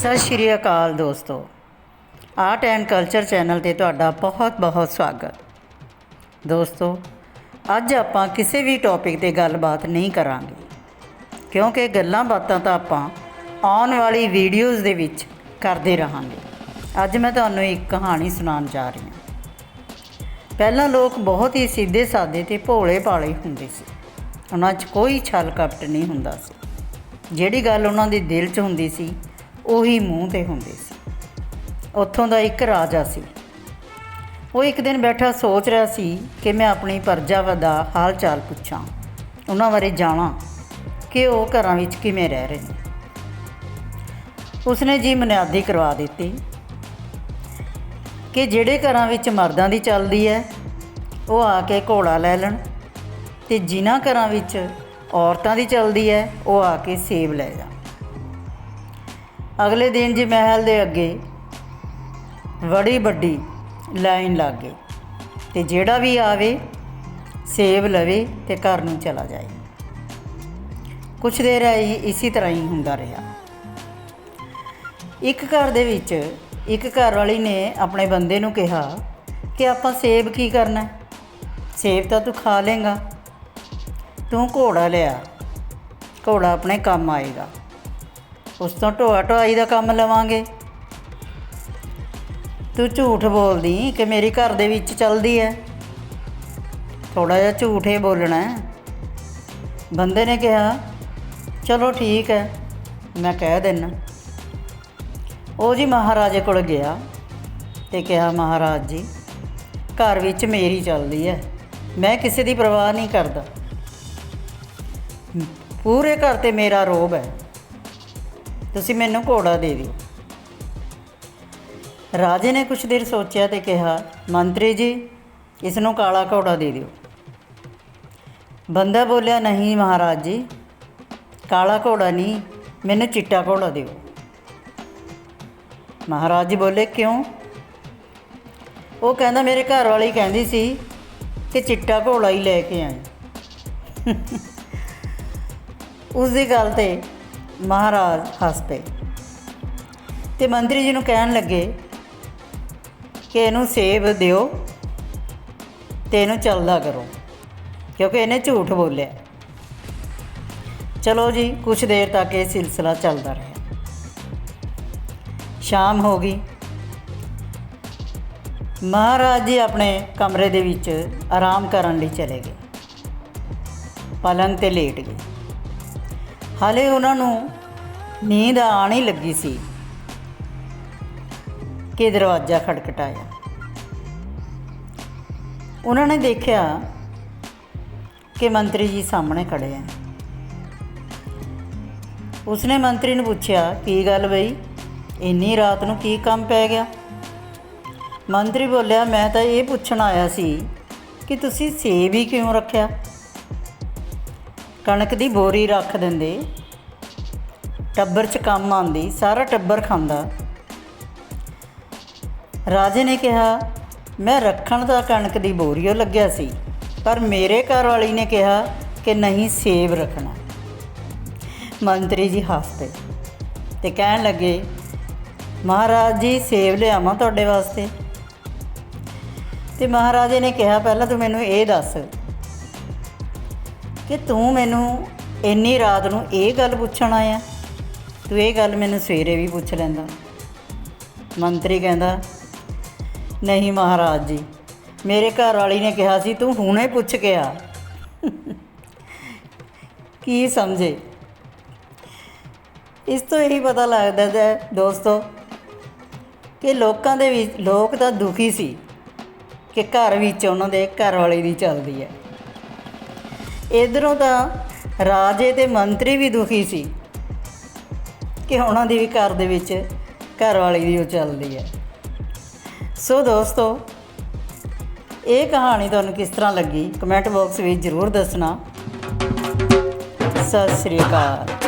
ਸਤਿ ਸ਼੍ਰੀ ਅਕਾਲ ਦੋਸਤੋ। Art and culture channel ਤੇ ਤੁਹਾਡਾ ਬਹੁਤ-ਬਹੁਤ ਸਵਾਗਤ। ਦੋਸਤੋ, ਅੱਜ ਆਪਾਂ ਕਿਸੇ ਵੀ ਟੌਪਿਕ ਤੇ ਗੱਲਬਾਤ ਨਹੀਂ ਕਰਾਂਗੇ। ਕਿਉਂਕਿ ਗੱਲਾਂ ਬਾਤਾਂ ਤਾਂ ਆਪਾਂ ਆਉਣ ਵਾਲੀ ਵੀਡੀਓਜ਼ ਦੇ ਵਿੱਚ ਕਰਦੇ ਰਹਾਂਗੇ। ਅੱਜ ਮੈਂ ਤੁਹਾਨੂੰ ਇੱਕ ਕਹਾਣੀ ਸੁਣਾਉਣ ਜਾ ਰਹੀ ਹਾਂ। ਪਹਿਲਾਂ ਲੋਕ ਬਹੁਤ ਹੀ ਸਿੱਧੇ ਸਾਦੇ ਤੇ ਭੋਲੇ ਭਾਲੇ ਹੁੰਦੇ ਸੀ। ਉਹਨਾਂ 'ਚ ਕੋਈ ਛਲ ਕਪਟ ਨਹੀਂ ਹੁੰਦਾ ਸੀ। ਜਿਹੜੀ ਗੱਲ ਉਹਨਾਂ ਦੇ ਦਿਲ 'ਚ ਹੁੰਦੀ ਸੀ ਉਹੀ ਮੂੰਹ ਤੇ ਹੁੰਦੇ ਸੀ। ਉੱਥੋਂ ਦਾ ਇੱਕ ਰਾਜਾ ਸੀ। ਉਹ ਇੱਕ ਦਿਨ ਬੈਠਾ ਸੋਚ ਰਿਹਾ ਸੀ ਕਿ ਮੈਂ ਆਪਣੀ ਪਰਜਾ ਦਾ ਹਾਲ ਚਾਲ ਪੁੱਛਾਂ। ਉਹਨਾਂ ਬਾਰੇ ਜਾਣਾਂ ਕਿ ਉਹ ਘਰਾਂ ਵਿੱਚ ਕਿਵੇਂ ਰਹਿ ਰਹੇ ਨੇ। ਉਸਨੇ ਜੀ ਬੁਨਿਆਦੀ ਕਰਵਾ ਦਿੱਤੀ ਕਿ ਜਿਹੜੇ ਘਰਾਂ ਵਿੱਚ ਮਰਦਾਂ ਦੀ ਚੱਲਦੀ ਹੈ, ਉਹ ਆ ਕੇ ਘੋੜਾ ਲੈ ਲੈਣ ਤੇ ਜਿਨ੍ਹਾਂ ਘਰਾਂ ਵਿੱਚ ਔਰਤਾਂ ਦੀ ਚੱਲਦੀ ਹੈ, ਉਹ ਆ ਕੇ ਸੇਬ ਲੈ ਜਾਣ ਅਗਲੇ ਦਿਨ ਜੀ ਮਹਿਲ ਦੇ ਅੱਗੇ ਬੜੀ ਵੱਡੀ ਲਾਈਨ ਲੱਗ ਗਈ ਤੇ ਜਿਹੜਾ ਵੀ ਆਵੇ, ਸੇਬ ਲਵੇ ਤੇ ਘਰ ਨੂੰ ਚਲਾ ਜਾਏ। ਕੁਛ ਦੇਰ ਆਈ, ਇਸੇ ਤਰ੍ਹਾਂ ਹੀ ਹੁੰਦਾ ਰਿਹਾ। ਇੱਕ ਘਰ ਦੇ ਵਿੱਚ ਇੱਕ ਘਰ ਵਾਲੀ ਨੇ ਆਪਣੇ ਬੰਦੇ ਨੂੰ ਕਿਹਾ ਕਿ ਆਪਾਂ ਸੇਬ ਕੀ ਕਰਨਾ? ਸੇਬ ਤਾਂ ਤੂੰ ਖਾ ਲੇਗਾ ਤੂੰ ਘੋੜਾ ਲਿਆ। ਘੋੜਾ ਆਪਣੇ ਕੰਮ ਆਏਗਾ। ਉਸ ਤੋਂ ਢੋਆ ਢੋਆਈ ਦਾ ਕੰਮ ਲਵਾਂਗੇ। ਤੂੰ ਝੂਠ ਬੋਲਦੀ ਕਿ ਮੇਰੀ ਘਰ ਦੇ ਵਿੱਚ ਚੱਲਦੀ ਹੈ ਥੋੜਾ ਜਿਹਾ ਝੂਠ ਹੀ ਬੋਲਣਾ ਬੰਦੇ ਨੇ ਕਿਹਾ, ਚਲੋ ਠੀਕ ਹੈ ਮੈਂ ਕਹਿ ਦਿੰਨਾ। ਉਹ ਜੀ ਮਹਾਰਾਜੇ ਕੋਲ ਗਿਆ ਤੇ ਕਿਹਾ, ਮਹਾਰਾਜ ਜੀ, ਘਰ ਵਿੱਚ ਮੇਰੀ ਚੱਲਦੀ ਹੈ ਮੈਂ ਕਿਸੇ ਦੀ ਪਰਵਾਹ ਨਹੀਂ ਕਰਦਾ। ਪੂਰੇ ਘਰ ਤੇ ਮੇਰਾ ਰੋਬ ਹੈ ਤੁਸੀਂ ਮੈਨੂੰ ਘੋੜਾ ਦੇ ਦਿਓ। ਰਾਜੇ ਨੇ ਕੁਛ ਦੇਰ ਸੋਚਿਆ ਤੇ ਕਿਹਾ, ਮੰਤਰੀ ਜੀ ਇਸ ਨੂੰ ਕਾਲਾ ਘੋੜਾ ਦੇ ਦਿਓ। ਬੰਦਾ ਬੋਲਿਆ, ਨਹੀਂ ਮਹਾਰਾਜ ਜੀ, ਕਾਲਾ ਘੋੜਾ ਨਹੀਂ, ਮੈਨੂੰ ਚਿੱਟਾ ਘੋੜਾ ਦਿਓ। ਮਹਾਰਾਜ ਜੀ ਬੋਲੇ, ਕਿਉਂ? ਉਹ ਕਹਿੰਦਾ, ਮੇਰੇ ਘਰ ਵਾਲੀ ਕਹਿੰਦੀ ਸੀ ਕਿ ਚਿੱਟਾ ਘੋੜਾ ਹੀ ਲੈ ਕੇ ਆਏ। ਉਸ ਦੀ ਗੱਲ ਤੇ ਮਹਾਰਾਜ ਹੱਸ ਪਏ ਤੇ ਮੰਤਰੀ ਜੀ ਨੂੰ ਕਹਿਣ ਲੱਗੇ ਕਿ ਇਹਨੂੰ ਸੇਬ ਦਿਓ ਤੇ ਇਹਨੂੰ ਚੱਲਦਾ ਕਰੋ, ਕਿਉਂਕਿ ਇਹਨੇ ਝੂਠ ਬੋਲਿਆ। ਚਲੋ ਜੀ, ਕੁਛ ਦੇਰ ਤੱਕ ਇਹ ਸਿਲਸਿਲਾ ਚੱਲਦਾ ਰਿਹਾ। ਸ਼ਾਮ ਹੋ ਗਈ। ਮਹਾਰਾਜ ਜੀ ਆਪਣੇ ਕਮਰੇ ਦੇ ਵਿੱਚ ਆਰਾਮ ਕਰਨ ਲਈ ਚਲੇ ਗਏ। ਪਲੰਗ ਤੇ ਲੇਟ ਗਏ। ਹਾਲੇ ਉਹਨਾਂ ਨੂੰ ਨੀਂਦ ਆਣੀ ਲੱਗੀ ਸੀ ਕਿ ਦਰਵਾਜ਼ਾ ਖੜਖਟਾਇਆ ਉਹਨਾਂ ਨੇ ਦੇਖਿਆ ਕਿ ਮੰਤਰੀ ਜੀ ਸਾਹਮਣੇ ਖੜੇ ਆ। ਉਸਨੇ ਮੰਤਰੀ ਨੂੰ ਪੁੱਛਿਆ, ਕੀ ਗੱਲ ਬਈ? ਇੰਨੀ ਰਾਤ ਨੂੰ ਕੀ ਕੰਮ ਪੈ ਗਿਆ? ਮੰਤਰੀ ਬੋਲਿਆ, ਮੈਂ ਤਾਂ ਇਹ ਪੁੱਛਣ ਆਇਆ ਸੀ ਕਿ ਤੁਸੀਂ ਸੇਬ ਹੀ ਕਿਉਂ ਰੱਖਿਆ? ਕਣਕ ਦੀ ਬੋਰੀ ਰੱਖ ਦਿੰਦੇ। ਟੱਬਰ 'ਚ ਕੰਮ ਆਉਂਦੀ, ਸਾਰਾ ਟੱਬਰ ਖਾਂਦਾ। ਰਾਜੇ ਨੇ ਕਿਹਾ, ਮੈਂ ਰੱਖਣ ਦਾ ਕਣਕ ਦੀ ਬੋਰੀਓ ਲੱਗਿਆ ਸੀ, ਪਰ ਮੇਰੇ ਘਰ ਵਾਲੀ ਨੇ ਕਿਹਾ ਕਿ ਨਹੀਂ ਸੇਬ ਰੱਖਣਾ। ਮੰਤਰੀ ਜੀ ਹੱਸ ਪਏ ਤੇ ਕਹਿਣ ਲੱਗੇ, ਮਹਾਰਾਜ ਜੀ, ਸੇਬ ਲਿਆਵਾਂ ਤੁਹਾਡੇ ਵਾਸਤੇ? ਤੇ ਮਹਾਰਾਜੇ ਨੇ ਕਿਹਾ, ਪਹਿਲਾਂ ਤੂੰ ਮੈਨੂੰ ਇਹ ਦੱਸ ਕਿ ਤੂੰ ਮੈਨੂੰ ਇੰਨੀ ਰਾਤ ਨੂੰ ਇਹ ਗੱਲ ਪੁੱਛਣ ਆਇਆ? ਤੂੰ ਇਹ ਗੱਲ ਮੈਨੂੰ ਸਵੇਰੇ ਵੀ ਪੁੱਛ ਲੈਂਦਾ। ਮੰਤਰੀ ਕਹਿੰਦਾ, ਨਹੀਂ ਮਹਾਰਾਜ ਜੀ, ਮੇਰੇ ਘਰ ਵਾਲੀ ਨੇ ਕਿਹਾ ਸੀ ਤੂੰ ਹੁਣੇ ਪੁੱਛ ਕੇ ਆ। ਕੀ ਸਮਝੇ? ਇਸ ਤੋਂ ਇਹੀ ਪਤਾ ਲੱਗਦਾ ਹੈ ਦੋਸਤੋ ਕਿ ਲੋਕਾਂ ਦੇ ਵਿੱਚ, ਲੋਕ ਤਾਂ ਦੁਖੀ ਸੀ ਕਿ ਘਰ ਵਿੱਚ ਉਹਨਾਂ ਦੇ ਘਰ ਵਾਲੇ ਦੀ ਚੱਲਦੀ ਹੈ। ਇਧਰੋਂ ਤਾਂ ਰਾਜੇ ਤੇ ਮੰਤਰੀ ਵੀ ਦੁਖੀ ਸੀ ਕਿ ਉਹਨਾਂ ਦੀ ਵੀ ਘਰ ਦੇ ਵਿੱਚ ਘਰ ਵਾਲੀ ਦੀ ਉਹ ਚੱਲਦੀ ਹੈ। ਸੋ ਦੋਸਤੋ, ਇਹ ਕਹਾਣੀ ਤੁਹਾਨੂੰ ਕਿਸ ਤਰ੍ਹਾਂ ਲੱਗੀ? ਕਮੈਂਟ ਬਾਕਸ ਵਿੱਚ ਜ਼ਰੂਰ ਦੱਸਣਾ। ਸਤਿ ਸ੍ਰੀ ਅਕਾਲ।